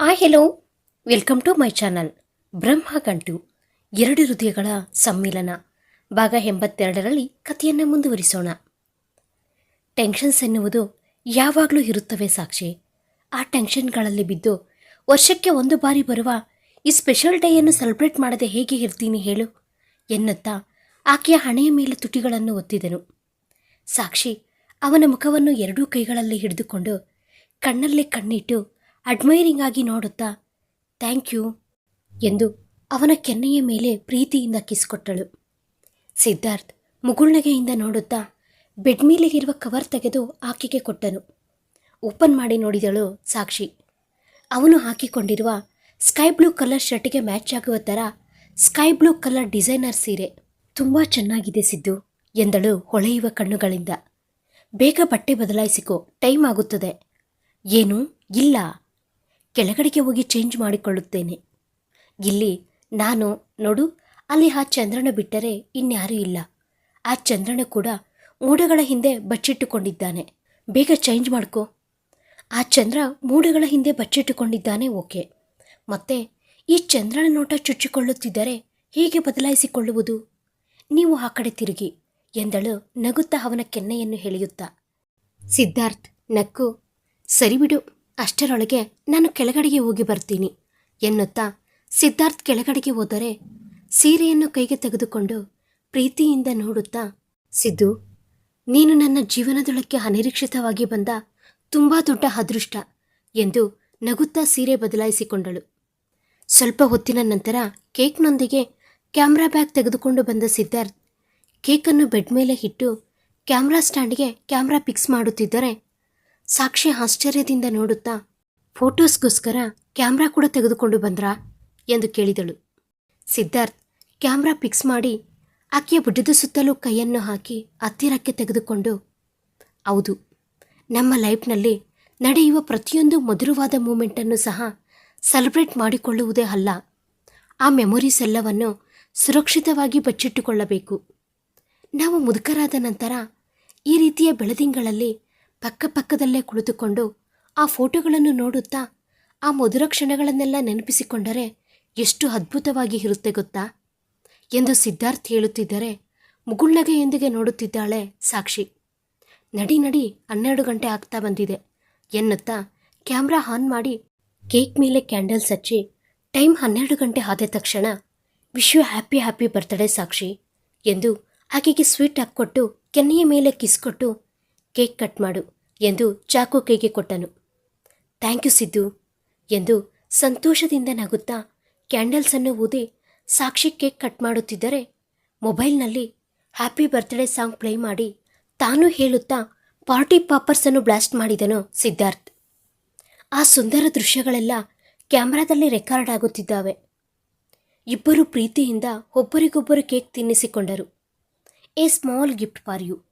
ಆ hello welcome to my channel Brahmagantu ಎರಡು ಹೃದಯಗಳ ಸಮ್ಮಿಲನ. ಭಾಗ ಎಂಬತ್ತೆರಡರಲ್ಲಿ ಕಥೆಯನ್ನು ಮುಂದುವರಿಸೋಣ. ಟೆನ್ಷನ್ಸ್ ಎನ್ನುವುದು ಯಾವಾಗಲೂ ಇರುತ್ತವೆ ಸಾಕ್ಷಿ. ಆ ಟೆನ್ಷನ್ಗಳಲ್ಲಿ ಬಿದ್ದು ವರ್ಷಕ್ಕೆ ಒಂದು ಬಾರಿ ಬರುವ ಈ ಸ್ಪೆಷಲ್ ಡೇಯನ್ನು ಸೆಲೆಬ್ರೇಟ್ ಮಾಡದೆ ಹೇಗೆ ಇರ್ತೀನಿ ಹೇಳು ಎನ್ನುತ್ತಾ ಆಕೆಯ ಹಣೆಯ ಮೇಲೆ ತುಟಿಗಳನ್ನು ಒತ್ತಿದನು. ಸಾಕ್ಷಿ, ಅವನ ಮುಖವನ್ನು ಎರಡೂ ಕೈಗಳಲ್ಲಿ ಹಿಡಿದುಕೊಂಡು ಕಣ್ಣಲ್ಲೇ ಕಣ್ಣಿಟ್ಟು ಅಡ್ಮೈರಿಂಗ್ ಆಗಿ ನೋಡುತ್ತಾ, ಥ್ಯಾಂಕ್ ಯು ಎಂದು ಅವನ ಕೆನ್ನೆಯ ಮೇಲೆ ಪ್ರೀತಿಯಿಂದ ಕಿಸ್ಕೊಟ್ಟಳು. ಸಿದ್ಧಾರ್ಥ್ ಮುಗುಳ್ನಗೆಯಿಂದ ನೋಡುತ್ತಾ, ಬೆಡ್ ಮೇಲೆಗಿರುವ ಕವರ್ ತೆಗೆದು ಆಕೆಗೆ ಕೊಟ್ಟನು. ಓಪನ್ ಮಾಡಿ ನೋಡಿದಳು ಸಾಕ್ಷಿ. ಅವನು ಹಾಕಿಕೊಂಡಿರುವ ಸ್ಕೈ ಬ್ಲೂ ಕಲರ್ ಶರ್ಟಿಗೆ ಮ್ಯಾಚ್ ಆಗುವ ಥರ ಸ್ಕೈ ಬ್ಲೂ ಕಲರ್ ಡಿಸೈನರ್ ಸೀರೆ. ತುಂಬ ಚೆನ್ನಾಗಿದೆ ಸಿದ್ದು, ಎಂದಳು ಹೊಳೆಯುವ ಕಣ್ಣುಗಳಿಂದ. ಬೇಗ ಬಟ್ಟೆ ಬದಲಾಯಿಸಿಕೊ, ಟೈಮ್ ಆಗುತ್ತದೆ. ಏನು? ಇಲ್ಲ. ಕೆಳಗಡೆಗೆ ಹೋಗಿ ಚೇಂಜ್ ಮಾಡಿಕೊಳ್ಳುತ್ತೇನೆ. ಇಲ್ಲಿ ನಾನು ನೋಡು, ಅಲ್ಲಿ ಆ ಚಂದ್ರನ ಬಿಟ್ಟರೆ ಇನ್ಯಾರೂ ಇಲ್ಲ. ಆ ಚಂದ್ರನ ಕೂಡ ಮೂಡಗಳ ಹಿಂದೆ ಬಚ್ಚಿಟ್ಟುಕೊಂಡಿದ್ದಾನೆ. ಬೇಗ ಚೇಂಜ್ ಮಾಡ್ಕೋ. ಆ ಚಂದ್ರ ಮೂಡಗಳ ಹಿಂದೆ ಬಚ್ಚಿಟ್ಟುಕೊಂಡಿದ್ದಾನೆ, ಓಕೆ. ಮತ್ತೆ ಈ ಚಂದ್ರನ ನೋಟ ಚುಚ್ಚಿಕೊಳ್ಳುತ್ತಿದ್ದರೆ ಹೇಗೆ ಬದಲಾಯಿಸಿಕೊಳ್ಳುವುದು? ನೀವು ಆ ಕಡೆ ತಿರುಗಿ, ಎಂದಳು ನಗುತ್ತಾ ಅವನ ಕೆನ್ನೆಯನ್ನು ಎಳೆಯುತ್ತಾ. ಸಿದ್ಧಾರ್ಥ್, ನಕ್ಕು. ಸರಿ ಬಿಡು. ಅಷ್ಟರೊಳಗೆ ನಾನು ಕೆಳಗಡೆಗೆ ಹೋಗಿ ಬರ್ತೀನಿ ಎನ್ನುತ್ತಾ ಸಿದ್ಧಾರ್ಥ್ ಕೆಳಗಡೆಗೆ ಹೋದರೆ ಸೀರೆಯನ್ನು ಕೈಗೆ ತೆಗೆದುಕೊಂಡು ಪ್ರೀತಿಯಿಂದ ನೋಡುತ್ತಾ, ಸಿದ್ದು, ನೀನು ನನ್ನ ಜೀವನದೊಳಕ್ಕೆ ಅನಿರೀಕ್ಷಿತವಾಗಿ ಬಂದ ತುಂಬ ದೊಡ್ಡ ಅದೃಷ್ಟ ಎಂದು ನಗುತ್ತಾ ಸೀರೆ ಬದಲಾಯಿಸಿಕೊಂಡಳು. ಸ್ವಲ್ಪ ಹೊತ್ತಿನ ನಂತರ ಕೇಕ್ನೊಂದಿಗೆ ಕ್ಯಾಮ್ರಾ ಬ್ಯಾಗ್ ತೆಗೆದುಕೊಂಡು ಬಂದ ಸಿದ್ಧಾರ್ಥ್ ಕೇಕನ್ನು ಬೆಡ್ ಮೇಲೆ ಇಟ್ಟು ಕ್ಯಾಮ್ರಾ ಸ್ಟ್ಯಾಂಡ್ಗೆ ಕ್ಯಾಮ್ರಾ ಫಿಕ್ಸ್ ಮಾಡುತ್ತಿದ್ದರೆ ಸಾಕ್ಷಿ ಆಶ್ಚರ್ಯದಿಂದ ನೋಡುತ್ತಾ ಫೋಟೋಸ್ಗೋಸ್ಕರ ಕ್ಯಾಮ್ರಾ ಕೂಡ ತೆಗೆದುಕೊಂಡು ಬಂದ್ರಾ ಎಂದು ಕೇಳಿದಳು. ಸಿದ್ಧಾರ್ಥ್ ಕ್ಯಾಮ್ರಾ ಫಿಕ್ಸ್ ಮಾಡಿ ಆಕೆಯ ಬುಡ್ಡದ ಸುತ್ತಲೂ ಕೈಯನ್ನು ಹಾಕಿ ಹತ್ತಿರಕ್ಕೆ ತೆಗೆದುಕೊಂಡು, ಹೌದು, ನಮ್ಮ ಲೈಫ್ನಲ್ಲಿ ನಡೆಯುವ ಪ್ರತಿಯೊಂದು ಮಧುರವಾದ ಮೂಮೆಂಟನ್ನು ಸಹ ಸೆಲೆಬ್ರೇಟ್ ಮಾಡಿಕೊಳ್ಳುವುದೇ ಅಲ್ಲ. ಆ ಮೆಮೊರೀಸ್ ಎಲ್ಲವನ್ನು ಸುರಕ್ಷಿತವಾಗಿ ಬಚ್ಚಿಟ್ಟುಕೊಳ್ಳಬೇಕು. ನಾವು ಮುದುಕರಾದ ನಂತರ ಈ ರೀತಿಯ ಬೆಳದಿಂಗಳಲ್ಲಿ ಪಕ್ಕಪಕ್ಕದಲ್ಲೇ ಕುಳಿತುಕೊಂಡು ಆ ಫೋಟೋಗಳನ್ನು ನೋಡುತ್ತಾ ಆ ಮಧುರ ಕ್ಷಣಗಳನ್ನೆಲ್ಲ ನೆನಪಿಸಿಕೊಂಡರೆ ಎಷ್ಟು ಅದ್ಭುತವಾಗಿ ಇರುತ್ತೆ ಗೊತ್ತಾ? ಎಂದು ಸಿದ್ಧಾರ್ಥ್ ಹೇಳುತ್ತಿದ್ದರೆ ಮುಗುಳ್ನಗೆಯೊಂದಿಗೆ ನೋಡುತ್ತಿದ್ದಾಳೆ ಸಾಕ್ಷಿ. ನಡಿ ನಡಿ, ಹನ್ನೆರಡು ಗಂಟೆ ಆಗ್ತಾ ಬಂದಿದೆ ಎನ್ನುತ್ತಾ ಕ್ಯಾಮ್ರಾ ಆನ್ ಮಾಡಿ ಕೇಕ್ ಮೇಲೆ ಕ್ಯಾಂಡಲ್ಸ್ ಹಚ್ಚಿ ಟೈಮ್ ಹನ್ನೆರಡು ಗಂಟೆ ಆದ ತಕ್ಷಣ wish you happy happy birthday Sakshi ಎಂದು ಆಕೆಗೆ ಸ್ವೀಟ್ ಹಾಕ್ಕೊಟ್ಟು ಕೆನ್ನೆಯ ಮೇಲೆ ಕಿಸ್ ಕೊಟ್ಟು ಕೇಕ್ ಕಟ್ ಮಾಡು ಎಂದು ಚಾಕು ಕೈಗೆ ಕೊಟ್ಟನು. ಥ್ಯಾಂಕ್ ಯು ಸಿದ್ದು ಎಂದು ಸಂತೋಷದಿಂದ ನಗುತ್ತಾ ಕ್ಯಾಂಡಲ್ಸನ್ನು ಊದಿ ಸಾಕ್ಷಿ ಕೇಕ್ ಕಟ್ ಮಾಡುತ್ತಿದ್ದರೆ ಮೊಬೈಲ್ನಲ್ಲಿ ಹ್ಯಾಪಿ ಬರ್ತ್ಡೇ ಸಾಂಗ್ ಪ್ಲೇ ಮಾಡಿ ತಾನು ಹೇಳುತ್ತಾ ಪಾರ್ಟಿ ಪಾಪರ್ಸನ್ನು ಬ್ಲಾಸ್ಟ್ ಮಾಡಿದನು ಸಿದ್ಧಾರ್ಥ್. ಆ ಸುಂದರ ದೃಶ್ಯಗಳೆಲ್ಲ ಕ್ಯಾಮ್ರಾದಲ್ಲಿ ರೆಕಾರ್ಡ್ ಆಗುತ್ತಿದ್ದಾವೆ. ಇಬ್ಬರು ಪ್ರೀತಿಯಿಂದ ಒಬ್ಬರಿಗೊಬ್ಬರು cake ತಿನ್ನಿಸಿಕೊಂಡರು. A small gift for you.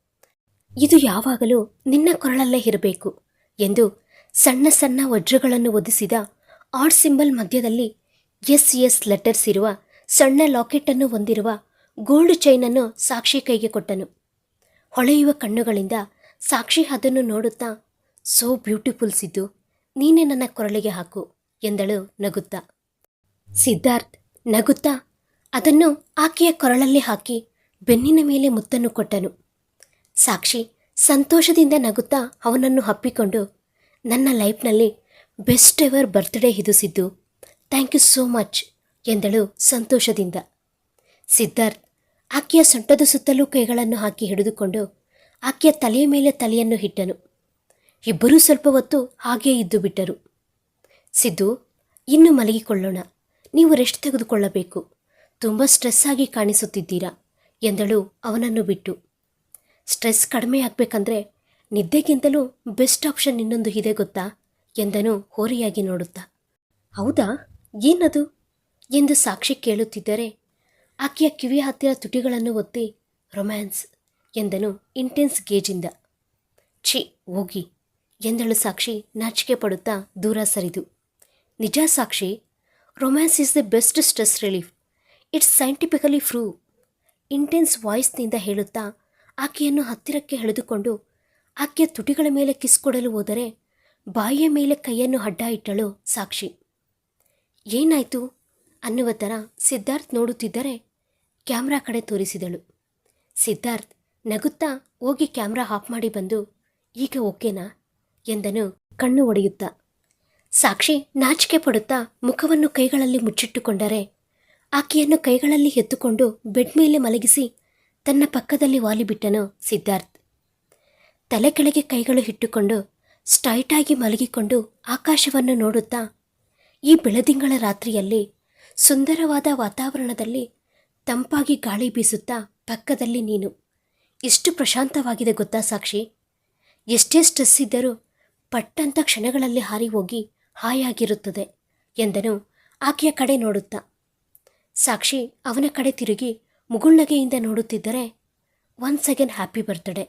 ಇದು ಯಾವಾಗಲೂ ನಿನ್ನ ಕೊರಳಲ್ಲೇ ಇರಬೇಕು ಎಂದು ಸಣ್ಣ ಸಣ್ಣ ವಜ್ರಗಳನ್ನು ಒದಿಸಿದ ಆರ್ಟ್ ಸಿಂಬಲ್ ಮಧ್ಯದಲ್ಲಿ ಎಸ್ ಎಸ್ ಲೆಟರ್ಸ್ ಇರುವ ಸಣ್ಣ ಲಾಕೆಟನ್ನು ಹೊಂದಿರುವ ಗೋಲ್ಡ್ ಚೈನನ್ನು ಸಾಕ್ಷಿ ಕೈಗೆ ಕೊಟ್ಟನು. ಹೊಳೆಯುವ ಕಣ್ಣುಗಳಿಂದ ಸಾಕ್ಷಿ ಅದನ್ನು ನೋಡುತ್ತಾ, ಸೋ ಬ್ಯೂಟಿಫುಲ್ ಸಿದ್ದು, ನೀನೇ ನನ್ನ ಕೊರಳಿಗೆ ಹಾಕು, ಎಂದಳು ನಗುತ್ತಾ. ಸಿದ್ಧಾರ್ಥ್ ನಗುತ್ತಾ ಅದನ್ನು ಆಕೆಯ ಕೊರಳಲ್ಲಿ ಹಾಕಿ ಬೆನ್ನಿನ ಮೇಲೆ ಮುತ್ತನ್ನು ಕೊಟ್ಟನು. ಸಾಕ್ಷಿ ಸಂತೋಷದಿಂದ ನಗುತ್ತಾ ಅವನನ್ನು ಹಪ್ಪಿಕೊಂಡು ನನ್ನ ಲೈಫ್ನಲ್ಲಿ ಬೆಸ್ಟ್ ಎವರ್ ಬರ್ತ್ಡೇ ಇದು Siddu. Thank you so much, ಎಂದಳು ಸಂತೋಷದಿಂದ. ಸಿದ್ಧಾರ್ಥ್ ಆಕೆಯ ಸೊಂಟದ ಸುತ್ತಲೂ ಕೈಗಳನ್ನು ಹಾಕಿ ಹಿಡಿದುಕೊಂಡು ಆಕೆಯ ತಲೆಯ ಮೇಲೆ ತಲೆಯನ್ನು ಇಟ್ಟನು. ಇಬ್ಬರೂ ಸ್ವಲ್ಪ ಹೊತ್ತು ಹಾಗೇ ಇದ್ದು ಬಿಟ್ಟರು. ಸಿದ್ದು, ಇನ್ನು ಮಲಗಿಕೊಳ್ಳೋಣ. ನೀವು ರೆಸ್ಟ್ ತೆಗೆದುಕೊಳ್ಳಬೇಕು. ತುಂಬ ಸ್ಟ್ರೆಸ್ ಆಗಿ ಕಾಣಿಸುತ್ತಿದ್ದೀರಾ, ಎಂದಳು ಅವನನ್ನು ಬಿಟ್ಟು. ಸ್ಟ್ರೆಸ್ ಕಡಿಮೆ ಆಗಬೇಕಂದ್ರೆ ನಿದ್ದೆಗಿಂತಲೂ ಬೆಸ್ಟ್ ಆಪ್ಷನ್ ಇನ್ನೊಂದು ಇದೆ ಗೊತ್ತಾ? ಎಂದನು ಹೋರಿಯಾಗಿ ನೋಡುತ್ತಾ. ಹೌದಾ? ಏನದು? ಎಂದು ಸಾಕ್ಷಿ ಕೇಳುತ್ತಿದ್ದರೆ ಆಕೆಯ ಕಿವಿಯ ಹತ್ತಿರ ತುಟಿಗಳನ್ನು ಒತ್ತಿ, ರೊಮ್ಯಾನ್ಸ್ ಎಂದನು ಇಂಟೆನ್ಸ್ ಗೇಜಿಂದ. ಛಿ, ಹೋಗಿ ಎಂದಳು ಸಾಕ್ಷಿ ನಾಚಿಕೆ ಪಡುತ್ತಾ ದೂರ ಸರಿದು. ನಿಜ Sakshi, romance is the best stress relief. It's scientifically proved, intense ವಾಯ್ಸ್ನಿಂದ ಹೇಳುತ್ತಾ ಆಕೆಯನ್ನು ಹತ್ತಿರಕ್ಕೆ ಎಳೆದುಕೊಂಡು ಆಕೆಯ ತುಟಿಗಳ ಮೇಲೆ ಕಿಸ್ ಕೊಡಲು ಹೋದರೆ ಬಾಯಿಯ ಮೇಲೆ ಕೈಯನ್ನು ಅಡ್ಡ ಇಟ್ಟಳು ಸಾಕ್ಷಿ. ಏನಾಯಿತು? ಅನ್ನುವ ಥರ ಸಿದ್ಧಾರ್ಥ್ ನೋಡುತ್ತಿದ್ದರೆ ಕ್ಯಾಮ್ರಾ ಕಡೆ ತೋರಿಸಿದಳು. ಸಿದ್ಧಾರ್ಥ್, ನಗುತ್ತಾ ಹೋಗಿ ಕ್ಯಾಮ್ರಾ ಆಫ್ ಮಾಡಿ ಬಂದು, ಈಗ ಓಕೆನಾ? ಎಂದನು ಕಣ್ಣು ಒಡೆಯುತ್ತಾ. ಸಾಕ್ಷಿ ನಾಚಿಕೆ ಪಡುತ್ತಾ ಮುಖವನ್ನು ಕೈಗಳಲ್ಲಿ ಮುಚ್ಚಿಟ್ಟುಕೊಂಡರೆ ಆಕೆಯನ್ನು ಕೈಗಳಲ್ಲಿ ಎತ್ತುಕೊಂಡು ಬೆಡ್ ಮೇಲೆ ಮಲಗಿಸಿ ತನ್ನ ಪಕ್ಕದಲ್ಲಿ ವಾಲಿಬಿಟ್ಟನು ಸಿದ್ಧಾರ್ಥ್. ತಲೆ ಕೆಳಗೆ ಕೈಗಳು ಇಟ್ಟುಕೊಂಡು ಸ್ಟ್ರೈಟಾಗಿ ಮಲಗಿಕೊಂಡು ಆಕಾಶವನ್ನು ನೋಡುತ್ತಾ ಈ ಬೆಳದಿಂಗಳ ರಾತ್ರಿಯಲ್ಲಿ ಸುಂದರವಾದ ವಾತಾವರಣದಲ್ಲಿ ತಂಪಾಗಿ ಗಾಳಿ ಬೀಸುತ್ತಾ ಪಕ್ಕದಲ್ಲಿ ನೀನು. ಎಷ್ಟು ಪ್ರಶಾಂತವಾಗಿದೆ ಗೊತ್ತಾ ಸಾಕ್ಷಿ? ಎಷ್ಟೇ ಸ್ಟ್ರೆಸ್ ಇದ್ದರೂ ಪಟ್ಟಂತ ಕ್ಷಣಗಳಲ್ಲಿ ಹಾರಿ ಹೋಗಿ ಹಾಯಾಗಿರುತ್ತದೆ ಎಂದನು ಆಕೆಯ ಕಡೆ ನೋಡುತ್ತಾ. ಸಾಕ್ಷಿ, ಅವನ ಕಡೆ ತಿರುಗಿ ಮುಗುಳ್ನಗೆಯಿಂದ ನೋಡುತ್ತಿದ್ದರೆ ಒನ್ ಅಗೇನ್ ಹ್ಯಾಪಿ ಬರ್ತ್ಡೇ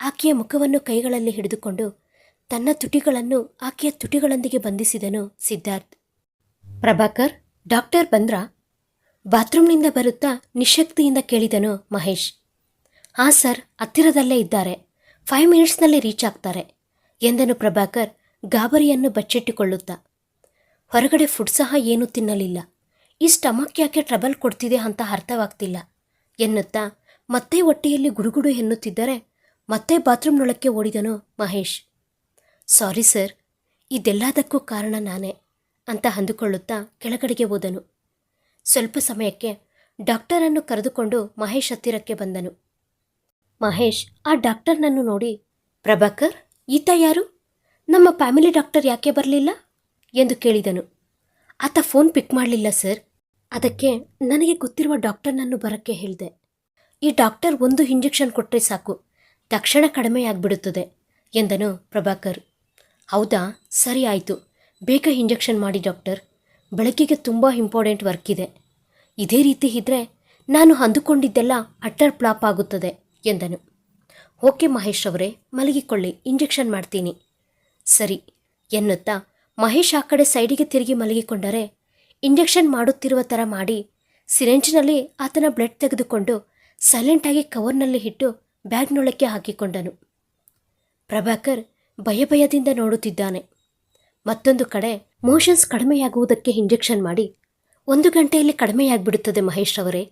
ಆಕೆಯ ಮುಖವನ್ನು ಕೈಗಳಲ್ಲಿ ಹಿಡಿದುಕೊಂಡು ತನ್ನ ತುಟಿಗಳನ್ನು ಆಕೆಯ ತುಟಿಗಳೊಂದಿಗೆ ಬಂಧಿಸಿದನು ಸಿದ್ಧಾರ್ಥ್. ಪ್ರಭಾಕರ್, ಡಾಕ್ಟರ್ ಬಂದ್ರ ಬಾತ್ರೂಮ್ನಿಂದ ಬರುತ್ತಾ ನಿಶಕ್ತಿಯಿಂದ ಕೇಳಿದನು ಮಹೇಶ್. ಹಾಂ ಸರ್, ಹತ್ತಿರದಲ್ಲೇ ಇದ್ದಾರೆ. ಫೈವ್ ಮಿನಿಟ್ಸ್ನಲ್ಲಿ ರೀಚ್ ಆಗ್ತಾರೆ ಎಂದನು ಪ್ರಭಾಕರ್ ಗಾಬರಿಯನ್ನು ಬಚ್ಚಿಟ್ಟುಕೊಳ್ಳುತ್ತಾ. ಹೊರಗಡೆ ಫುಡ್ ಸಹ ಏನೂ ತಿನ್ನಲಿಲ್ಲ. ಈ ಸ್ಟಮಕ್ ಯಾಕೆ ಟ್ರಬಲ್ ಕೊಡ್ತಿದೆ ಅಂತ ಅರ್ಥವಾಗ್ತಿಲ್ಲ. ಎನ್ನುತ್ತಾ, ಮತ್ತೆ ಹೊಟ್ಟೆಯಲ್ಲಿ ಗುಡುಗುಡು ಎನ್ನುತ್ತಿದ್ದರೆ ಮತ್ತೆ ಬಾತ್ರೂಮ್ನೊಳಕ್ಕೆ ಓಡಿದನು ಮಹೇಶ್. ಸಾರಿ ಸರ್, ಇದೆಲ್ಲದಕ್ಕೂ ಕಾರಣ ನಾನೇ ಅಂತ ಅಂದುಕೊಳ್ಳುತ್ತಾ ಕೆಳಗಡೆಗೆ ಹೋದನು. ಸ್ವಲ್ಪ ಸಮಯಕ್ಕೆ ಡಾಕ್ಟರನ್ನು ಕರೆದುಕೊಂಡು ಮಹೇಶ್ ಹತ್ತಿರಕ್ಕೆ ಬಂದನು. ಮಹೇಶ್, ಆ ಡಾಕ್ಟರ್ನನ್ನು ನೋಡಿ, ಪ್ರಭಾಕರ್, ಈತ ಯಾರು? ನಮ್ಮ ಫ್ಯಾಮಿಲಿ ಡಾಕ್ಟರ್ ಯಾಕೆ ಬರಲಿಲ್ಲ? ಎಂದು ಕೇಳಿದನು. ಆತ ಫೋನ್ ಪಿಕ್ ಮಾಡಲಿಲ್ಲ ಸರ್. ಅದಕ್ಕೆ ನನಗೆ ಗೊತ್ತಿರುವ ಡಾಕ್ಟರ್ನನ್ನು ಬರಕ್ಕೆ ಹೇಳಿದೆ. ಈ ಡಾಕ್ಟರ್ ಒಂದು ಇಂಜೆಕ್ಷನ್ ಕೊಟ್ಟರೆ ಸಾಕು, ತಕ್ಷಣ ಕಡಿಮೆಯಾಗ್ಬಿಡುತ್ತದೆ ಎಂದನು ಪ್ರಭಾಕರ್. ಹೌದಾ, ಸರಿ ಆಯಿತು, ಬೇಗ ಇಂಜೆಕ್ಷನ್ ಮಾಡಿ ಡಾಕ್ಟರ್. ಬೆಳಗ್ಗೆಗೆ ತುಂಬ ಇಂಪಾರ್ಟೆಂಟ್ ವರ್ಕ್ ಇದೆ. ಇದೇ ರೀತಿ ಇದ್ದರೆ ನಾನು ಅಂದುಕೊಂಡಿದ್ದೆಲ್ಲ ಅಟ್ಟರ್ ಪ್ಲಾಪ್ ಆಗುತ್ತದೆ, ಎಂದನು. ಓಕೆ ಮಹೇಶ್ ಅವರೇ, ಮಲಗಿಕೊಳ್ಳಿ, ಇಂಜೆಕ್ಷನ್ ಮಾಡ್ತೀನಿ. ಸರಿ, ಎನ್ನುತ್ತಾ ಮಹೇಶ್ ಆ ಕಡೆ ಸೈಡಿಗೆ ತಿರುಗಿ ಮಲಗಿಕೊಂಡರೆ ಇಂಜೆಕ್ಷನ್ ಮಾಡುತ್ತಿರುವ ಥರ ಮಾಡಿ ಸಿರೆಂಜ್ನಲ್ಲಿ ಆತನ ಬ್ಲಡ್ ತೆಗೆದುಕೊಂಡು ಸೈಲೆಂಟಾಗಿ ಕವರ್ನಲ್ಲಿ ಇಟ್ಟು ಬ್ಯಾಗ್ನೊಳಕ್ಕೆ ಹಾಕಿಕೊಂಡನು. ಪ್ರಭಾಕರ್ ಭಯಭಯದಿಂದ ನೋಡುತ್ತಿದ್ದಾನೆ. ಮತ್ತೊಂದು ಕಡೆ ಮೋಷನ್ಸ್ ಕಡಿಮೆಯಾಗುವುದಕ್ಕೆ ಇಂಜೆಕ್ಷನ್ ಮಾಡಿ ಒಂದು ಗಂಟೆಯಲ್ಲಿ ಕಡಿಮೆಯಾಗಿಬಿಡುತ್ತದೆ ಮಹೇಶ್ ಅವರೇ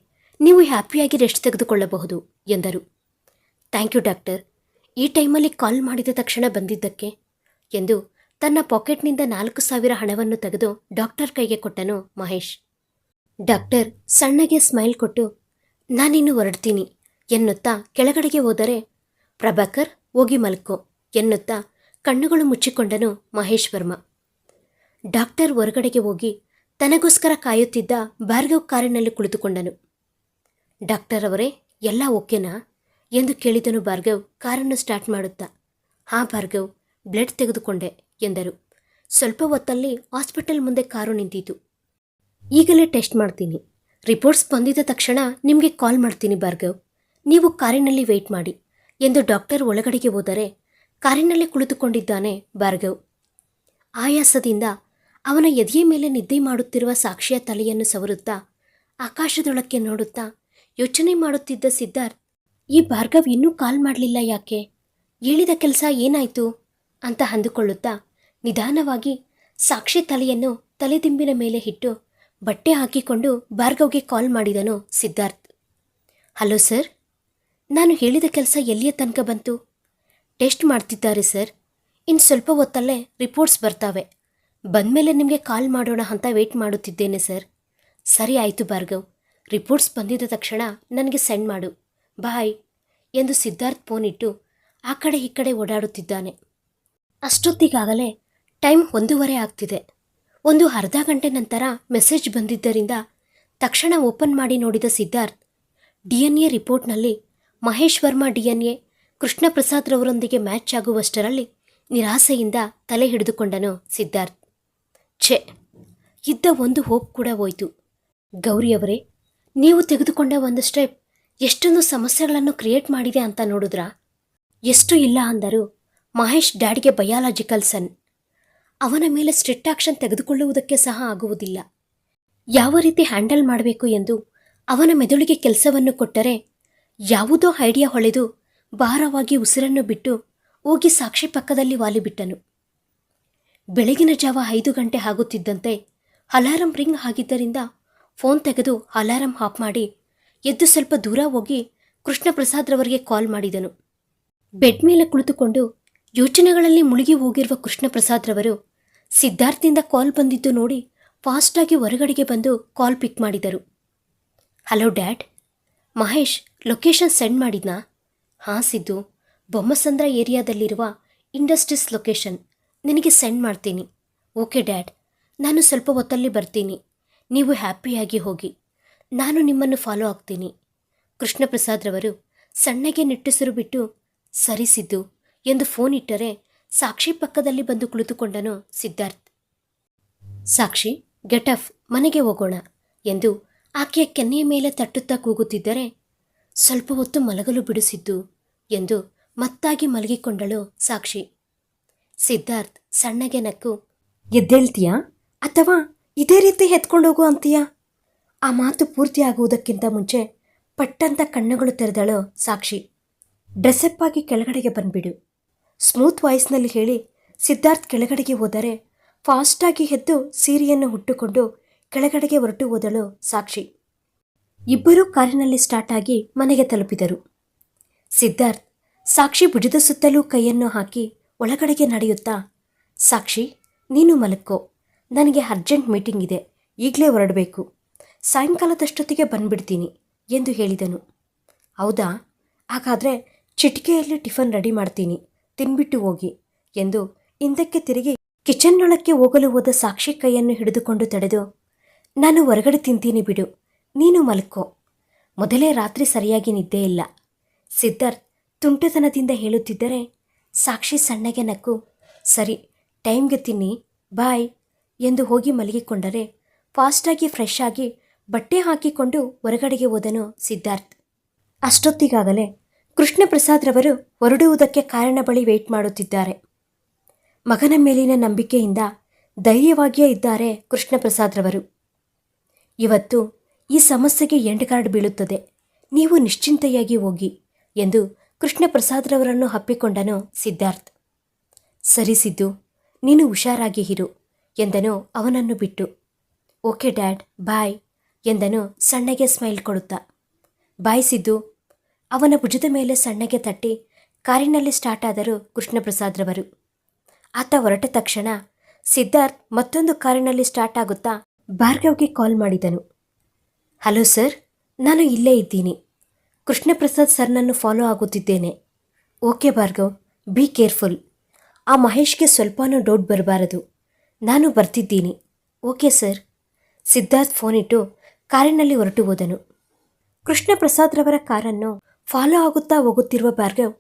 ನೀವು ಹ್ಯಾಪಿಯಾಗಿ ರೆಸ್ಟ್ ತೆಗೆದುಕೊಳ್ಳಬಹುದು ಎಂದರು. ಥ್ಯಾಂಕ್ ಯು ಡಾಕ್ಟರ್, ಈ ಟೈಮಲ್ಲಿ ಕಾಲ್ ಮಾಡಿದ ತಕ್ಷಣ ಬಂದಿದ್ದಕ್ಕೆ ಎಂದು ತನ್ನ ಪಾಕೆಟ್ನಿಂದ ನಾಲ್ಕು ಸಾವಿರ ಹಣವನ್ನು ತೆಗೆದು ಡಾಕ್ಟರ್ ಕೈಗೆ ಕೊಟ್ಟನು ಮಹೇಶ್. ಡಾಕ್ಟರ್ ಸಣ್ಣಗೆ ಸ್ಮೈಲ್ ಕೊಟ್ಟು, ನಾನಿನ್ನು ಹೊರಡ್ತೀನಿ ಎನ್ನುತ್ತಾ ಕೆಳಗಡೆಗೆ ಹೋದರೆ ಪ್ರಭಾಕರ್ ಹೋಗಿ ಮಲ್ಕೋ ಎನ್ನುತ್ತಾ ಕಣ್ಣುಗಳು ಮುಚ್ಚಿಕೊಂಡನು ಮಹೇಶ್ ವರ್ಮ. ಡಾಕ್ಟರ್ ಹೊರಗಡೆಗೆ ಹೋಗಿ ತನಗೋಸ್ಕರ ಕಾಯುತ್ತಿದ್ದ ಭಾರ್ಗವ್ ಕಾರಿನಲ್ಲಿ ಕುಳಿತುಕೊಂಡನು. ಡಾಕ್ಟರ್ ಅವರೇ, ಎಲ್ಲ ಓಕೆನಾ? ಎಂದು ಕೇಳಿದನು ಭಾರ್ಗವ್ ಕಾರನ್ನು ಸ್ಟಾರ್ಟ್ ಮಾಡುತ್ತಾ. ಹಾ ಭಾರ್ಗವ್, ಬ್ಲಡ್ ತೆಗೆದುಕೊಂಡೆ. ಎಂದರು. ಸ್ವಲ್ಪ ಹೊತ್ತಲ್ಲಿ ಹಾಸ್ಪಿಟಲ್ ಮುಂದೆ ಕಾರು ನಿಂತಿತು ಈಗಲೇ ಟೆಸ್ಟ್ ಮಾಡ್ತೀನಿ. ರಿಪೋರ್ಟ್ಸ್ ಬಂದಿದ ತಕ್ಷಣ ನಿಮಗೆ ಕಾಲ್ ಮಾಡ್ತೀನಿ ಭಾರ್ಗವ್. ನೀವು ಕಾರಿನಲ್ಲಿ ವೆಯ್ಟ್ ಮಾಡಿ ಎಂದು ಡಾಕ್ಟರ್ ಒಳಗಡೆಗೆ ಹೋದರೆ ಕಾರಿನಲ್ಲಿ ಕುಳಿತುಕೊಂಡಿದ್ದಾನೆ ಭಾರ್ಗವ್. ಆಯಾಸದಿಂದ ಅವನ ಎದೆಯ ಮೇಲೆ ನಿದ್ದೆ ಮಾಡುತ್ತಿರುವ ಸಾಕ್ಷಿಯ ತಲೆಯನ್ನು ಸವರುತ್ತಾ ಆಕಾಶದೊಳಕ್ಕೆ ನೋಡುತ್ತಾ ಯೋಚನೆ ಮಾಡುತ್ತಿದ್ದ ಸಿದ್ಧಾರ್ಥ್, ಈ ಭಾರ್ಗವ್ ಇನ್ನೂ ಕಾಲ್ ಮಾಡಲಿಲ್ಲ ಯಾಕೆ? ಹೇಳಿದ ಕೆಲಸ ಏನಾಯಿತು? ಅಂತ ಅಂದುಕೊಳ್ಳುತ್ತಾ ನಿಧಾನವಾಗಿ ಸಾಕ್ಷಿ ತಲೆಯನ್ನು ತಲೆದಿಂಬಿನ ಮೇಲೆ ಇಟ್ಟು ಬಟ್ಟೆ ಹಾಕಿಕೊಂಡು ಭಾರ್ಗವ್ಗೆ ಕಾಲ್ ಮಾಡಿದನು ಸಿದ್ಧಾರ್ಥ್. ಹಲೋ ಸರ್, ನಾನು ಹೇಳಿದ ಕೆಲಸ ಎಲ್ಲಿಯ ತನಕ ಬಂತು? ಟೆಸ್ಟ್ ಮಾಡ್ತಿದ್ದಾರೆ ಸರ್. ಇನ್ನು ಸ್ವಲ್ಪ ಹೊತ್ತಲ್ಲೇ ರಿಪೋರ್ಟ್ಸ್ ಬರ್ತಾವೆ. ಬಂದಮೇಲೆ ನಿಮಗೆ ಕಾಲ್ ಮಾಡೋಣ ಅಂತ ವೆಯ್ಟ್ ಮಾಡುತ್ತಿದ್ದೇನೆ ಸರ್. ಸರಿ ಆಯಿತು ಭಾರ್ಗವ್, ರಿಪೋರ್ಟ್ಸ್ ಬಂದಿದ್ದ ತಕ್ಷಣ ನನಗೆ ಸೆಂಡ್ ಮಾಡು. ಬಾಯ್ ಎಂದು ಸಿದ್ಧಾರ್ಥ್ ಫೋನ್ ಇಟ್ಟು ಆ ಕಡೆ ಈ ಕಡೆ ಓಡಾಡುತ್ತಿದ್ದಾನೆ. ಅಷ್ಟೊತ್ತಿಗಾಗಲೇ ಟೈಮ್ ಒಂದೂವರೆ ಆಗ್ತಿದೆ. ಒಂದು ಅರ್ಧ ಗಂಟೆ ನಂತರ ಮೆಸೇಜ್ ಬಂದಿದ್ದರಿಂದ ತಕ್ಷಣ ಓಪನ್ ಮಾಡಿ ನೋಡಿದ Siddharth, D N A ರಿಪೋರ್ಟ್ನಲ್ಲಿ Mahesh Varma D N A Krishna ಪ್ರಸಾದ್ರವರೊಂದಿಗೆ match ಆಗುವಷ್ಟರಲ್ಲಿ ನಿರಾಸೆಯಿಂದ ತಲೆ ಹಿಡಿದುಕೊಂಡನು ಸಿದ್ಧಾರ್ಥ್. ಛೆ, ಇದ್ದ ಒಂದು ಹೋಪ್ ಕೂಡ ಹೋಯಿತು. ಗೌರಿಯವರೇ ನೀವು ತೆಗೆದುಕೊಂಡ ಒಂದು ಸ್ಟೆಪ್ ಎಷ್ಟೊಂದು ಸಮಸ್ಯೆಗಳನ್ನು ಕ್ರಿಯೇಟ್ ಮಾಡಿದೆ ಅಂತ ನೋಡಿದ್ರಾ? ಎಷ್ಟು ಇಲ್ಲ ಅಂದರೂ ಮಹೇಶ್ ಡ್ಯಾಡಿಗೆ ಬಯಾಲಜಿಕಲ್ ಸನ್. ಅವನ ಮೇಲೆ ಸ್ಟ್ರಿಕ್ಟ್ ಆಕ್ಷನ್ ತೆಗೆದುಕೊಳ್ಳುವುದಕ್ಕೆ ಸಹ ಆಗುವುದಿಲ್ಲ. ಯಾವ ರೀತಿ ಹ್ಯಾಂಡಲ್ ಮಾಡಬೇಕು ಎಂದು ಅವನ ಮೆದುಳಿಗೆ ಕೆಲಸವನ್ನು ಕೊಟ್ಟರೆ ಯಾವುದೋ ಐಡಿಯಾ ಹೊಳೆದು ಭಾರವಾಗಿ ಉಸಿರನ್ನು ಬಿಟ್ಟು ಹೋಗಿ ಸಾಕ್ಷಿ ಪಕ್ಕದಲ್ಲಿ ವಾಲಿಬಿಟ್ಟನು ಬೆಳಗಿನ ಜಾವ ಐದು ಗಂಟೆ ಆಗುತ್ತಿದ್ದಂತೆ ಅಲಾರಂ ರಿಂಗ್ ಆಗಿದ್ದರಿಂದ ಫೋನ್ ತೆಗೆದು ಅಲಾರಂ ಆಫ್ ಮಾಡಿ ಎದ್ದು ಸ್ವಲ್ಪ ದೂರ ಹೋಗಿ ಕೃಷ್ಣ ಪ್ರಸಾದ್ರವರಿಗೆ ಕಾಲ್ ಮಾಡಿದನು. ಬೆಡ್ ಮೇಲೆ ಕುಳಿತುಕೊಂಡು ಯೋಚನೆಗಳಲ್ಲಿ ಮುಳುಗಿ ಹೋಗಿರುವ ಕೃಷ್ಣ ಪ್ರಸಾದ್ರವರು ಸಿದ್ಧಾರ್ಥಿಂದ ಕಾಲ್ ಬಂದಿದ್ದು ನೋಡಿ ಫಾಸ್ಟಾಗಿ ಹೊರಗಡೆಗೆ ಬಂದು ಕಾಲ್ ಪಿಕ್ ಮಾಡಿದರು. Hello dad, Mahesh, location send ಮಾಡಿದ್ನಾ? ಹಾಂ ಸಿದ್ದು, ಬೊಮ್ಮಸಂದ್ರ ಏರಿಯಾದಲ್ಲಿರುವ ಇಂಡಸ್ಟ್ರೀಸ್ ಲೊಕೇಶನ್. ನಿನಗೆ ಸೆಂಡ್ ಮಾಡ್ತೀನಿ. ಓಕೆ ಡ್ಯಾಡ್, ನಾನು ಸ್ವಲ್ಪ ಹೊತ್ತಲ್ಲಿ ಬರ್ತೀನಿ. ನೀವು ಹ್ಯಾಪಿಯಾಗಿ ಹೋಗಿ. ನಾನು ನಿಮ್ಮನ್ನು ಫಾಲೋ ಆಗ್ತೀನಿ. ಕೃಷ್ಣಪ್ರಸಾದ್ರವರು ಸಣ್ಣಗೆ ನಿಟ್ಟುಸಿರು ಬಿಟ್ಟು, ಸರಿ ಸಿದ್ದು, ಎಂದು ಫೋನ್ ಇಟ್ಟರೆ ಸಾಕ್ಷಿ ಪಕ್ಕದಲ್ಲಿ ಬಂದು ಕುಳಿತುಕೊಂಡನು ಸಿದ್ಧಾರ್ಥ್. ಸಾಕ್ಷಿ ಗೆಟ್ ಅಫ್ ಮನೆಗೆ ಹೋಗೋಣ ಎಂದು ಆಕೆಯ ಕೆನ್ನೆಯ ಮೇಲೆ ತಟ್ಟುತ್ತಾ ಕೂಗುತ್ತಿದ್ದರೆ ಸ್ವಲ್ಪ ಹೊತ್ತು ಮಲಗಲು ಬಿಡಿಸಿದ್ದು ಎಂದು ಮತ್ತಾಗಿ ಮಲಗಿಕೊಂಡಳು ಸಾಕ್ಷಿ. ಸಿದ್ಧಾರ್ಥ್ ಸಣ್ಣಗೆ ನಕ್ಕು, ಎದ್ದೇಳ್ತೀಯಾ ಅಥವಾ ಇದೇ ರೀತಿ ಎತ್ಕೊಂಡೋಗು ಅಂತೀಯಾ? ಆ ಮಾತು ಪೂರ್ತಿ ಆಗುವುದಕ್ಕಿಂತ ಮುಂಚೆ ಪಟ್ಟಂತ ಕಣ್ಣುಗಳು ತೆರೆದಳು ಸಾಕ್ಷಿ. ಡ್ರೆಸ್ಸಪ್ಪಾಗಿ ಕೆಳಗಡೆಗೆ ಬಂದ್ಬಿಡು. ಸ್ಮೂತ್ ವಾಯ್ಸ್ನಲ್ಲಿ ಹೇಳಿ, ಸಿದ್ಧಾರ್ಥ್ ಕೆಳಗಡೆಗೆ ಹೋದರೆ, ಫಾಸ್ಟಾಗಿ ಎದ್ದು ಸೀರೆಯನ್ನು ಹುಟ್ಟುಕೊಂಡು ಕೆಳಗಡೆಗೆ ಹೊರಟು ಹೋದಳು ಸಾಕ್ಷಿ. ಇಬ್ಬರೂ ಕಾರಿನಲ್ಲಿ ಸ್ಟಾರ್ಟ್ ಆಗಿ ಮನೆಗೆ ತಲುಪಿದರು. ಸಿದ್ಧಾರ್ಥ್ ಸಾಕ್ಷಿ ಭುಜದ ಸುತ್ತಲೂ ಕೈಯನ್ನು ಹಾಕಿ ಒಳಗಡೆಗೆ ನಡೆಯುತ್ತಾ, ಸಾಕ್ಷಿ, ನೀನು ಮಲಕ್ಕೋ ನನಗೆ ಅರ್ಜೆಂಟ್ ಮೀಟಿಂಗ್ ಇದೆ. ಈಗಲೇ ಹೊರಡಬೇಕು. ಸಾಯಂಕಾಲದಷ್ಟೊತ್ತಿಗೆ ಬಂದ್ಬಿಡ್ತೀನಿ, ಎಂದು ಹೇಳಿದನು. ಹೌದಾ? ಹಾಗಾದರೆ ಚಿಟಿಕೆಯಲ್ಲಿ ಟಿಫನ್ ರೆಡಿ ಮಾಡ್ತೀನಿ. ತಿನ್ಬಿಟ್ಟು ಹೋಗಿ ಎಂದು ಹಿಂದಕ್ಕೆ ತಿರುಗಿ ಕಿಚನ್ನೊಳಕ್ಕೆ ಹೋಗಲು ಹೋದ ಸಾಕ್ಷಿ ಕೈಯನ್ನು ಹಿಡಿದುಕೊಂಡು ತಡೆದು, ನಾನು ಹೊರಗಡೆ ತಿಂತೀನಿ ಬಿಡು, ನೀನು ಮಲ್ಕೋ. ಮೊದಲೇ ರಾತ್ರಿ ಸರಿಯಾಗಿ ನಿದ್ದೆ ಇಲ್ಲ. ಸಿದ್ಧಾರ್ಥ್ ತುಂಟತನದಿಂದ ಹೇಳುತ್ತಿದ್ದರೆ ಸಾಕ್ಷಿ ಸಣ್ಣಗೆ ನಕ್ಕು, ಸರಿ, ಟೈಮ್ಗೆ ತಿನ್ನಿ, ಬಾಯ್, ಎಂದು ಹೋಗಿ ಮಲಗಿಕೊಂಡರೆ ಫಾಸ್ಟಾಗಿ ಫ್ರೆಶ್ ಆಗಿ ಬಟ್ಟೆ ಹಾಕಿಕೊಂಡು ಹೊರಗಡೆಗೆ ಹೋದನು ಸಿದ್ಧಾರ್ಥ್. ಅಷ್ಟೊತ್ತಿಗಾಗಲೇ ಕೃಷ್ಣ ಪ್ರಸಾದ್ರವರು ಹೊರಡುವುದಕ್ಕೆ ಕಾರಣ ಬಳಿ ವೇಟ್ ಮಾಡುತ್ತಿದ್ದಾರೆ. ಮಗನ ಮೇಲಿನ ನಂಬಿಕೆಯಿಂದ ಧೈರ್ಯವಾಗಿಯೇ ಇದ್ದಾರೆ ಕೃಷ್ಣ ಪ್ರಸಾದ್ರವರು ಇವತ್ತು ಈ ಸಮಸ್ಯೆಗೆ ಎಂಡ್ ಕಾರ್ಡ್ ಬೀಳುತ್ತದೆ. ನೀವು ನಿಶ್ಚಿಂತೆಯಾಗಿ ಹೋಗಿ ಎಂದು ಕೃಷ್ಣ ಪ್ರಸಾದ್ರವರನ್ನು ಹಪ್ಪಿಕೊಂಡನು ಸಿದ್ಧಾರ್ಥ್. ಸರಿ ಸಿದ್ದು, ನೀನು ಹುಷಾರಾಗಿ ಇರು ಎಂದನು ಅವನನ್ನು ಬಿಟ್ಟು. ಓಕೆ ಡ್ಯಾಡ್, ಬಾಯ್ ಎಂದನು ಸಣ್ಣಗೆ ಸ್ಮೈಲ್ ಕೊಡುತ್ತಾ. ಬಾಯ್ ಸಿದ್ದು ಅವನ ಭುಜದ ಮೇಲೆ ಸಣ್ಣಗೆ ತಟ್ಟಿ ಕಾರಿನಲ್ಲಿ ಸ್ಟಾರ್ಟ್ ಆದರು ಕೃಷ್ಣಪ್ರಸಾದ್ರವರು. ಆತ ಹೊರಟ ತಕ್ಷಣ ಸಿದ್ಧಾರ್ಥ್ ಮತ್ತೊಂದು ಕಾರಿನಲ್ಲಿ ಸ್ಟಾರ್ಟ್ ಆಗುತ್ತಾ ಭಾರ್ಗವ್ಗೆ ಕಾಲ್ ಮಾಡಿದನು. ಹಲೋ ಸರ್, ನಾನು ಇಲ್ಲೇ ಇದ್ದೀನಿ. ಕೃಷ್ಣಪ್ರಸಾದ್ ಸರ್ ನನ್ನ follow ಆಗುತ್ತಿದ್ದೇನೆ. Okay Bhargav, be careful. ಆ ಮಹೇಶ್ಗೆ ಸ್ವಲ್ಪನೂ ಡೌಟ್ ಬರಬಾರದು. ನಾನು ಬರ್ತಿದ್ದೀನಿ. Okay sir. ಸಿದ್ಧಾರ್ಥ್ ಇಟ್ಟು ಕಾರಿನಲ್ಲಿ ಹೊರಟು ಹೋದನು. ಕೃಷ್ಣಪ್ರಸಾದ್ರವರ ಕಾರನ್ನು ಫಾಲೋ ಆಗುತ್ತಾ ಹೋಗುತ್ತಿರುವ ಭಾರ್ಗವ್,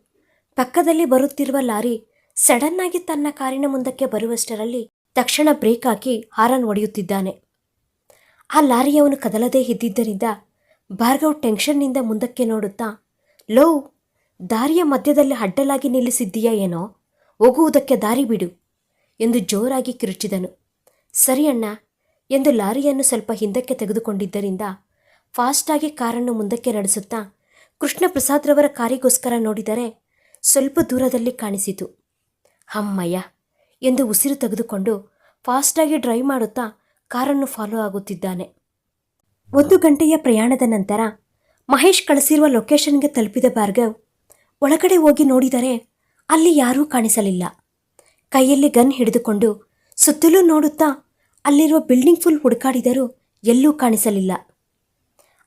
ಪಕ್ಕದಲ್ಲಿ ಬರುತ್ತಿರುವ ಲಾರಿ ಸಡನ್ನಾಗಿ ತನ್ನ ಕಾರಿನ ಮುಂದಕ್ಕೆ ಬರುವಷ್ಟರಲ್ಲಿ ತಕ್ಷಣ ಬ್ರೇಕ್ ಹಾಕಿ ಹಾರನ್ ಒಡೆಯುತ್ತಿದ್ದಾನೆ ಆ ಲಾರಿಯವನು ಕದಲದೇ ಇದ್ದಿದ್ದರಿಂದ ಭಾರ್ಗವ್ ಟೆನ್ಷನ್ನಿಂದ ಮುಂದಕ್ಕೆ ನೋಡುತ್ತಾ, ಲೋ, ದಾರಿಯ ಮಧ್ಯದಲ್ಲಿ ಅಡ್ಡಲಾಗಿ ನಿಲ್ಲಿಸಿದ್ದೀಯಾ ಏನೋ? ಹೋಗುವುದಕ್ಕೆ ದಾರಿ ಬಿಡು ಎಂದು ಜೋರಾಗಿ ಕಿರುಚಿದನು. ಸರಿ ಅಣ್ಣ ಎಂದು ಲಾರಿಯನ್ನು ಸ್ವಲ್ಪ ಹಿಂದಕ್ಕೆ ತೆಗೆದುಕೊಂಡಿದ್ದರಿಂದ ಫಾಸ್ಟಾಗಿ ಕಾರನ್ನು ಮುಂದಕ್ಕೆ ನಡೆಸುತ್ತಾ ಕೃಷ್ಣ ಪ್ರಸಾದ್ರವರ ಕಾರಿಗೋಸ್ಕರ ನೋಡಿದರೆ ಸ್ವಲ್ಪ ದೂರದಲ್ಲಿ ಕಾಣಿಸಿತು. ಹಮ್ಮಯ್ಯ ಎಂದು ಉಸಿರು ತೆಗೆದುಕೊಂಡು ಫಾಸ್ಟಾಗಿ ಡ್ರೈವ್ ಮಾಡುತ್ತಾ ಕಾರನ್ನು ಫಾಲೋ ಆಗುತ್ತಿದ್ದಾನೆ. ಒಂದು ಗಂಟೆಯ ಪ್ರಯಾಣದ ನಂತರ ಮಹೇಶ್ ಕಳಿಸಿರುವ ಲೊಕೇಶನ್ಗೆ ತಲುಪಿದ ಭಾರ್ಗವ್ ಒಳಗಡೆ ಹೋಗಿ ನೋಡಿದರೆ ಅಲ್ಲಿ ಯಾರೂ ಕಾಣಿಸಲಿಲ್ಲ. ಕೈಯಲ್ಲಿ ಗನ್ ಹಿಡಿದುಕೊಂಡು ಸುತ್ತಲೂ ನೋಡುತ್ತಾ ಅಲ್ಲಿರುವ ಬಿಲ್ಡಿಂಗ್ ಫುಲ್ ಹುಡುಕಾಡಿದರೂ ಎಲ್ಲೂ ಕಾಣಿಸಲಿಲ್ಲ.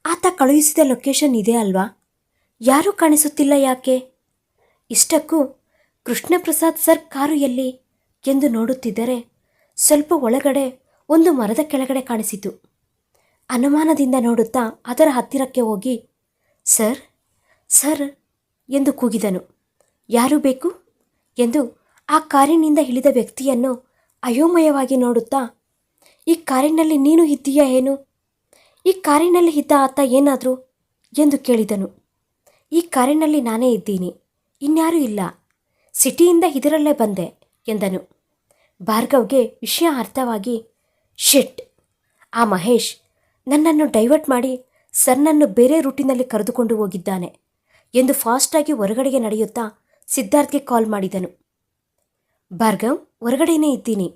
ಆತ ಕಳುಹಿಸಿದ ಲೊಕೇಶನ್ ಇದೆ ಅಲ್ವಾ? ಯಾರೂ ಕಾಣಿಸುತ್ತಿಲ್ಲ ಯಾಕೆ? ಇಷ್ಟಕ್ಕೂ ಕೃಷ್ಣಪ್ರಸಾದ್ ಸರ್ ಕಾರು ಎಲ್ಲಿ ಎಂದು ನೋಡುತ್ತಿದ್ದರೆ ಸ್ವಲ್ಪ ಒಳಗಡೆ ಒಂದು ಮರದ ಕೆಳಗಡೆ ಕಾಣಿಸಿತು. ಅನುಮಾನದಿಂದ ನೋಡುತ್ತಾ ಅದರ ಹತ್ತಿರಕ್ಕೆ ಹೋಗಿ, ಸರ್ ಸರ್, ಎಂದು ಕೂಗಿದನು. ಯಾರು ಬೇಕು? ಎಂದು ಆ ಕಾರಿನಿಂದ ಇಳಿದ ವ್ಯಕ್ತಿಯನ್ನು ಅಯೋಮಯವಾಗಿ ನೋಡುತ್ತಾ, ಈ ಕಾರಿನಲ್ಲಿ ನೀನು ಇದ್ದೀಯಾ ಏನು? ಈ ಕಾರಿನಲ್ಲಿ ಇದ್ದ ಆತ ಏನಾದರೂ? ಎಂದು ಕೇಳಿದನು. ಈ ಕಾರಿನಲ್ಲಿ ನಾನೇ ಇದ್ದೀನಿ. ಇನ್ಯಾರೂ ಇಲ್ಲ. ಸಿಟಿಯಿಂದ ಇದರಲ್ಲೇ ಬಂದೆ ಎಂದನು. ಭಾರ್ಗವ್ಗೆ ವಿಷಯ ಅರ್ಥವಾಗಿ, ಶೆಟ್, ಆ ಮಹೇಶ್ ನನ್ನನ್ನು ಡೈವರ್ಟ್ ಮಾಡಿ ಸರ್ನನ್ನು ಬೇರೆ ರೂಟಿನಲ್ಲಿ ಕರೆದುಕೊಂಡು ಹೋಗಿದ್ದಾನೆ ಎಂದು ಫಾಸ್ಟಾಗಿ ಹೊರಗಡೆಗೆ ನಡೆಯುತ್ತಾ ಸಿದ್ಧಾರ್ಥ್ಗೆ ಕಾಲ್ ಮಾಡಿದನು. ಭಾರ್ಗವ್, ಹೊರಗಡೆನೇ ಇದ್ದೀನಿ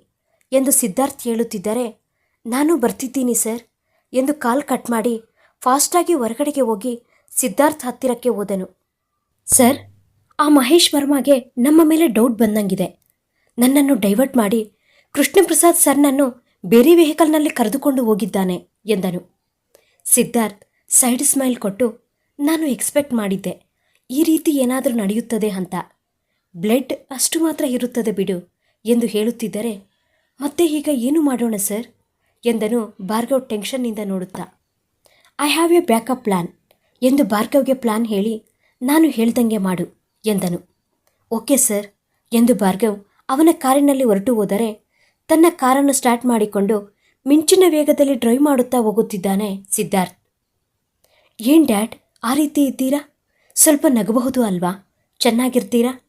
ಎಂದು ಸಿದ್ಧಾರ್ಥ್ ಹೇಳುತ್ತಿದ್ದರೆ, ನಾನು ಬರ್ತಿದ್ದೀನಿ ಸರ್ ಎಂದು ಕಾಲ್ ಕಟ್ ಮಾಡಿ ಫಾಸ್ಟಾಗಿ ಹೊರಗಡೆಗೆ ಹೋಗಿ ಸಿದ್ಧಾರ್ಥ್ ಹತ್ತಿರಕ್ಕೆ ಹೋದನು. ಸರ್, ಆ ಮಹೇಶ್ ವರ್ಮಾಗೆ ನಮ್ಮ ಮೇಲೆ ಡೌಟ್ ಬಂದಂಗಿದೆ. ನನ್ನನ್ನು ಡೈವರ್ಟ್ ಮಾಡಿ ಕೃಷ್ಣಪ್ರಸಾದ್ ಸರ್ನನ್ನು ಬೇರೆ ವೆಹಿಕಲ್ನಲ್ಲಿ ಕರೆದುಕೊಂಡು ಹೋಗಿದ್ದಾನೆ, ಎಂದನು. ಸಿದ್ಧಾರ್ಥ್ ಸೈಡ್ ಸ್ಮೈಲ್ ಕೊಟ್ಟು, ನಾನು ಎಕ್ಸ್ಪೆಕ್ಟ್ ಮಾಡಿದ್ದೆ. ಈ ರೀತಿ ಏನಾದರೂ ನಡೆಯುತ್ತದೆ ಅಂತ. ಬ್ಲಡ್ ಅಷ್ಟು ಮಾತ್ರ ಇರುತ್ತದೆ ಬಿಡು ಎಂದು ಹೇಳುತ್ತಿದ್ದರೆ ಮತ್ತೆ ಈಗ ಏನು ಮಾಡೋಣ ಸರ್? ಎಂದನು ಭಾರ್ಗವ್ ಟೆನ್ಷನ್ನಿಂದ ನೋಡುತ್ತಾ. I have a backup plan ಎಂದು ಭಾರ್ಗವ್ಗೆ ಪ್ಲಾನ್ ಹೇಳಿ, ನಾನು ಹೇಳ್ದಂಗೆ ಮಾಡು, ಎಂದನು. ಓಕೆ ಸರ್, ಎಂದು ಭಾರ್ಗವ್ ಅವನ ಕಾರಿನಲ್ಲಿ ಹೊರಟು ಹೋದರೆ, ತನ್ನ ಕಾರನ್ನು ಸ್ಟಾರ್ಟ್ ಮಾಡಿಕೊಂಡು ಮಿಂಚಿನ ವೇಗದಲ್ಲಿ ಡ್ರೈವ್ ಮಾಡುತ್ತಾ ಹೋಗುತ್ತಿದ್ದಾನೆ ಸಿದ್ಧಾರ್ಥ್. ಏನ್ ಡ್ಯಾಡ್, ಆ ರೀತಿ ಇದ್ದೀರಾ? ಸ್ವಲ್ಪ ನಗಬಹುದು ಅಲ್ವಾ? ಚೆನ್ನಾಗಿರ್ತೀರಾ?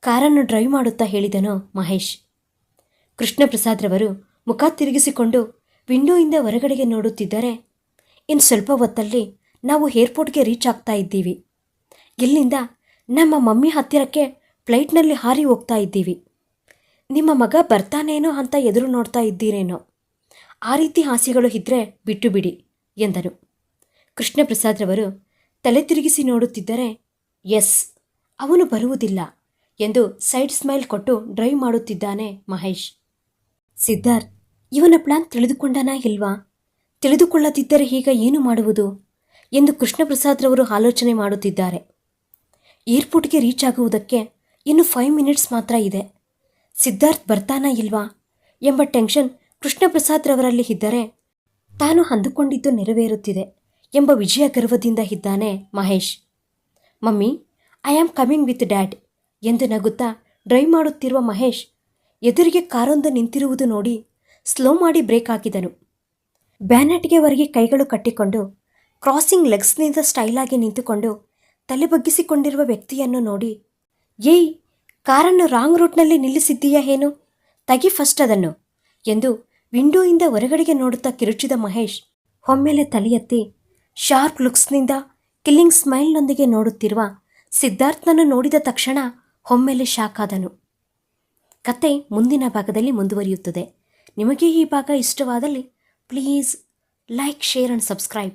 ಕಾರನ್ನು ಡ್ರೈವ್ ಮಾಡುತ್ತಾ, ಹೇಳಿದನು ಮಹೇಶ್. ಕೃಷ್ಣಪ್ರಸಾದ್ರವರು ಮುಖ ತಿರುಗಿಸಿಕೊಂಡು ವಿಂಡೋಯಿಂದ ಹೊರಗಡೆಗೆ ನೋಡುತ್ತಿದ್ದರೆ ಇನ್ನು ಸ್ವಲ್ಪ ಹೊತ್ತಲ್ಲಿ ನಾವು ಏರ್ಪೋರ್ಟ್ಗೆ ರೀಚ್ ಆಗ್ತಾ ಇದ್ದೀವಿ. ಇಲ್ಲಿಂದ ನಮ್ಮ ಮಮ್ಮಿ ಹತ್ತಿರಕ್ಕೆ ಫ್ಲೈಟ್ನಲ್ಲಿ ಹಾರಿ ಹೋಗ್ತಾ ಇದ್ದೀವಿ. ನಿಮ್ಮ ಮಗ ಬರ್ತಾನೇನೋ ಅಂತ ಎದುರು ನೋಡ್ತಾ ಇದ್ದೀರೇನೋ. ಆ ರೀತಿ ಹಾಸ್ಯಗಳು ಇದ್ದರೆ ಬಿಟ್ಟು ಬಿಡಿ ಎಂದನು ಕೃಷ್ಣಪ್ರಸಾದ್ರವರು ತಲೆ ತಿರುಗಿಸಿ ನೋಡುತ್ತಿದ್ದರೆ, ಎಸ್, ಅವನು ಬರುವುದಿಲ್ಲ ಎಂದು ಸೈಡ್ ಸ್ಮೈಲ್ ಕೊಟ್ಟು ಡ್ರೈವ್ ಮಾಡುತ್ತಿದ್ದಾನೆ ಮಹೇಶ್. ಸಿದ್ಧಾರ್ಥ್, ಇವನ ಪ್ಲಾನ್ ತಿಳಿದುಕೊಂಡನಾ ಇಲ್ವಾ? ತಿಳಿದುಕೊಳ್ಳದಿದ್ದರೆ ಈಗ ಏನು ಮಾಡುವುದು? ಎಂದು ಕೃಷ್ಣಪ್ರಸಾದ್ರವರು ಆಲೋಚನೆ ಮಾಡುತ್ತಿದ್ದಾರೆ. ಏರ್ಪೋರ್ಟ್ಗೆ ರೀಚ್ ಆಗುವುದಕ್ಕೆ ಇನ್ನು ಫೈವ್ ಮಿನಿಟ್ಸ್ ಮಾತ್ರ ಇದೆ. ಸಿದ್ಧಾರ್ಥ್ ಬರ್ತಾನಾ ಇಲ್ವಾ ಎಂಬ ಟೆನ್ಷನ್ ಕೃಷ್ಣಪ್ರಸಾದ್ರವರಲ್ಲಿ ಇದ್ದರೆ ತಾನು ಅಂದುಕೊಂಡಿದ್ದು ನೆರವೇರುತ್ತಿದೆ ಎಂಬ ವಿಜಯ ಗರ್ವದಿಂದ ಇದ್ದಾನೆ Mahesh. Mummy I am coming with dad ಎಂದು ನಗುತ್ತಾ ಡ್ರೈವ್ ಮಾಡುತ್ತಿರುವ ಮಹೇಶ್ ಎದುರಿಗೆ ಕಾರೊಂದು ನಿಂತಿರುವುದು ನೋಡಿ ಸ್ಲೋ ಮಾಡಿ ಬ್ರೇಕ್ ಹಾಕಿದನು. ಬ್ಯಾನೆಟ್ಗೆ ಹೊರಗೆ ಕೈಗಳು ಕಟ್ಟಿಕೊಂಡು ಕ್ರಾಸಿಂಗ್ ಲೆಗ್ಸ್ನಿಂದ ಸ್ಟೈಲಾಗಿ ನಿಂತುಕೊಂಡು ತಲೆ ಬಗ್ಗಿಸಿಕೊಂಡಿರುವ ವ್ಯಕ್ತಿಯನ್ನು ನೋಡಿ, ಏಯ್, ಕಾರನ್ನು ರಾಂಗ್ ರೂಟ್ನಲ್ಲಿ ನಿಲ್ಲಿಸಿದ್ದೀಯಾ ಏನು ತಗಿ ಫಸ್ಟ್ ಅದನ್ನು, ಎಂದು ವಿಂಡೋಯಿಂದ ಹೊರಗಡೆಗೆ ನೋಡುತ್ತಾ ಕಿರುಚಿದ ಮಹೇಶ್ ಒಮ್ಮೆಲೆ ತಲೆ ಎತ್ತಿ ಶಾರ್ಪ್ ಲುಕ್ಸ್ನಿಂದ ಕಿಲ್ಲಿಂಗ್ ಸ್ಮೈಲ್ನೊಂದಿಗೆ ನೋಡುತ್ತಿರುವ ಸಿದ್ಧಾರ್ಥನನ್ನು ನೋಡಿದ ತಕ್ಷಣ ಒಮ್ಮೆಲೆ ಶಾಕ್ ಆದನು. ಕತೆ ಮುಂದಿನ ಭಾಗದಲ್ಲಿ ಮುಂದುವರಿಯುತ್ತದೆ. ನಿಮಗೆ ಈ ಭಾಗ ಇಷ್ಟವಾದಲ್ಲಿ please like share and subscribe